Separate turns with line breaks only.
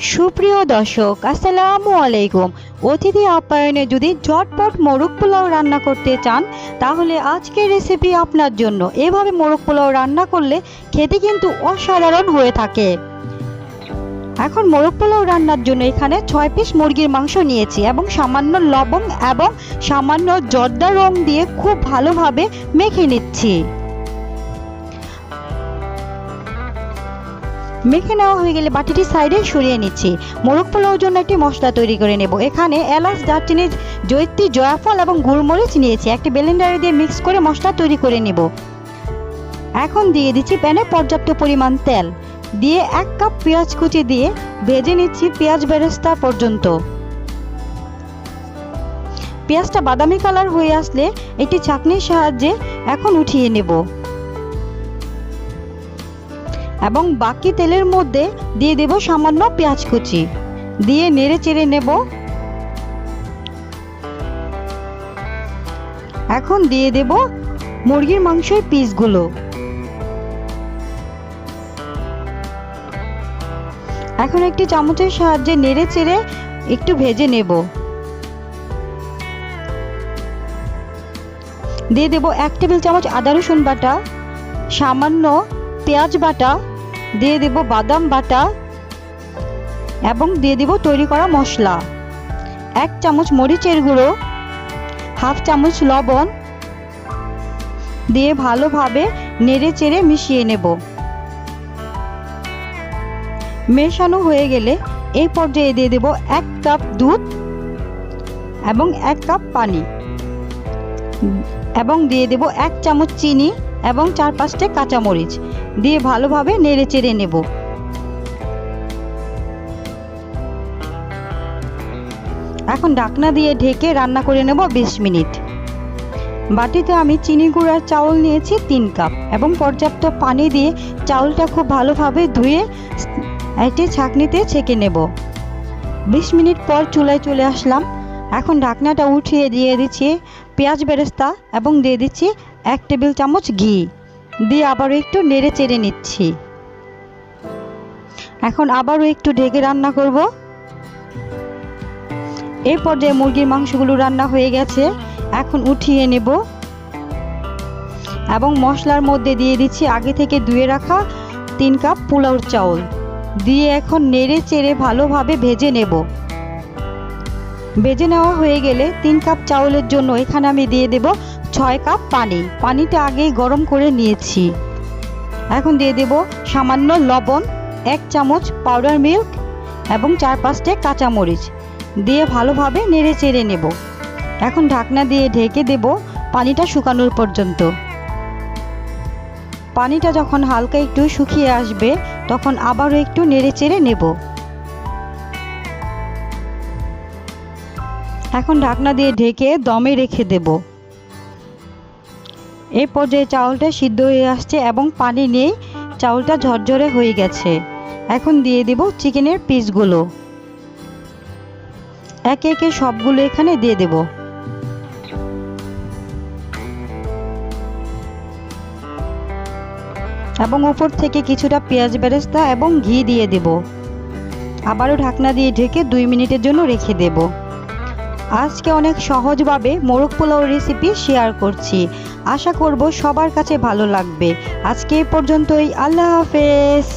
সুপ্রিয় দর্শক, আসসালামু আলাইকুম। অতিথি আপ্যায়নে যদি ঝটপট মোরগ পোলাও রান্না করতে চান, তাহলে আজকের রেসিপি আপনার জন্য। এভাবে মোরগ পোলাও রান্না করলে খেতে কিন্তু অসাধারণ হয়ে থাকে। এখন মোরগ পোলাও রান্নার জন্য এখানে ছয় পিস মুরগির মাংস নিয়েছি এবং সামান্য লবণ এবং সামান্য জর্দা রং দিয়ে খুব ভালোভাবে মেখে নিচ্ছি। মেখে নেওয়া হয়ে গেলে বাটিটি সাইডে সরিয়ে নিচ্ছি। মোরগ পোলাওর জন্য একটি মশলা তৈরি করে নেব। এখানে এলাচ দারচিনি জৈত্রী জয়াফল এবং গুলমরিচ নিয়েছি। একটি ব্লেন্ডারে দিয়ে মিক্স করে মশলা তৈরি করে নেব। এখন দিয়ে দিচ্ছি প্যানে পর্যাপ্ত পরিমাণ তেল। দিয়ে এক কাপ পেঁয়াজ কুচি দিয়ে ভেজে নিচ্ছি পেঁয়াজ বেরেস্তা পর্যন্ত। পেঁয়াজটা বাদামি কালার হয়ে আসলে একটি ছাঁকনির সাহায্যে এখন উঠিয়ে নেব। এবং বাকি তেলের মধ্যে দিয়ে দেব সামান্য পেঁয়াজ কুচি। দিয়ে নেড়ে চেড়ে নেব। এখন দিয়ে দেব মুরগির মাংসের পিসগুলো। এখন একটি চামচের সাহায্যে নেড়ে চেড়ে একটু ভেজে নেব। দিয়ে দেব এক টেবিল চামচ আদা রসুন বাটা, সামান্য পেঁয়াজ বাটা, দিয়ে দেব বাদাম বাটা এবং দিয়ে দেব তৈরি করা মশলা। এক চামচ মরিচের গুঁড়ো, হাফ চামচ লবণ দিয়ে ভালোভাবে নেড়ে চেড়ে মিশিয়ে নেব। মেশানো হয়ে গেলে এই পর্যায়ে দিয়ে দেব এক কাপ দুধ এবং এক কাপ পানি এবং দিয়ে দেব এক চামচ চিনি এবং চার পাঁচটা কাঁচামরিচ। দিয়ে ভালোভাবে নেড়ে চেড়ে নেব। এখন ঢাকনা দিয়ে ঢেকে রান্না করে নেব বিশ মিনিট। বাটিতে আমি চিনি গুঁড়ার চাউল নিয়েছি তিন কাপ এবং পর্যাপ্ত পানি দিয়ে চাউলটা খুব ভালোভাবে ধুয়ে একটি ছাঁকনিতে ছেঁকে নেব। বিশ মিনিট পর চুলায় চলে আসলাম। এখন ঢাকনাটা উঠিয়ে দিয়ে দিচ্ছি পেঁয়াজ বেরেস্তা এবং দিয়ে দিচ্ছি এক টেবিল চামচ ঘি। দিয়ে আবারও একটু নেড়ে চেড়ে নিচ্ছি। এখন আবারও একটু ঢেকে রান্না করব। এই পর্যায়ে মুরগির মাংসগুলো রান্না হয়ে গেছে, এখন উঠিয়ে নেব। এবং মশলার মধ্যে দিয়ে দিচ্ছি আগে থেকে ধুয়ে রাখা তিন কাপ পোলাওর চাউল। দিয়ে এখন নেড়ে চেড়ে ভালোভাবে ভেজে নেব। ভেজে নেওয়া হয়ে গেলে তিন কাপ চাউলের জন্য এখানে আমি দিয়ে দেব ছয় কাপ পানি। পানিটা আগেই গরম করে নিয়েছি। এখন দিয়ে দেব সামান্য লবণ, এক চামচ পাউডার মিল্ক এবং চার পাঁচটা কাঁচামরিচ। দিয়ে ভালোভাবে নেড়ে চেড়ে নেব। এখন ঢাকনা দিয়ে ঢেকে দেব পানিটা শুকানোর পর্যন্ত। পানিটা যখন হালকা একটু শুকিয়ে আসবে, তখন আবারও একটু নেড়ে চেড়ে নেব। এখন ঢাকনা দিয়ে ঢেকে দমে রেখে দেব। এই পর্যায়ে চাউলটা সিদ্ধ হয়ে আসছে এবং পানি নেই চাউলটা ঝরঝরে হয়ে গেছে। এখন দিয়ে দেব চিকেনের পিসগুলো। একে একে সবগুলো এখানে দিয়ে দেব। এবং উপর থেকে কিছুটা পেঁয়াজ বেরেস্তা এবং ঘি দিয়ে দেব। আবারও ঢাকনা দিয়ে ঢেকে দুই মিনিটের জন্য রেখে দেব। আজকে অনেক সহজভাবে মোরগ পোলাও রেসিপি শেয়ার করছি। আশা করব সবার কাছে ভালো লাগবে। আজকে পর্যন্তই আল্লাহ হাফেজ।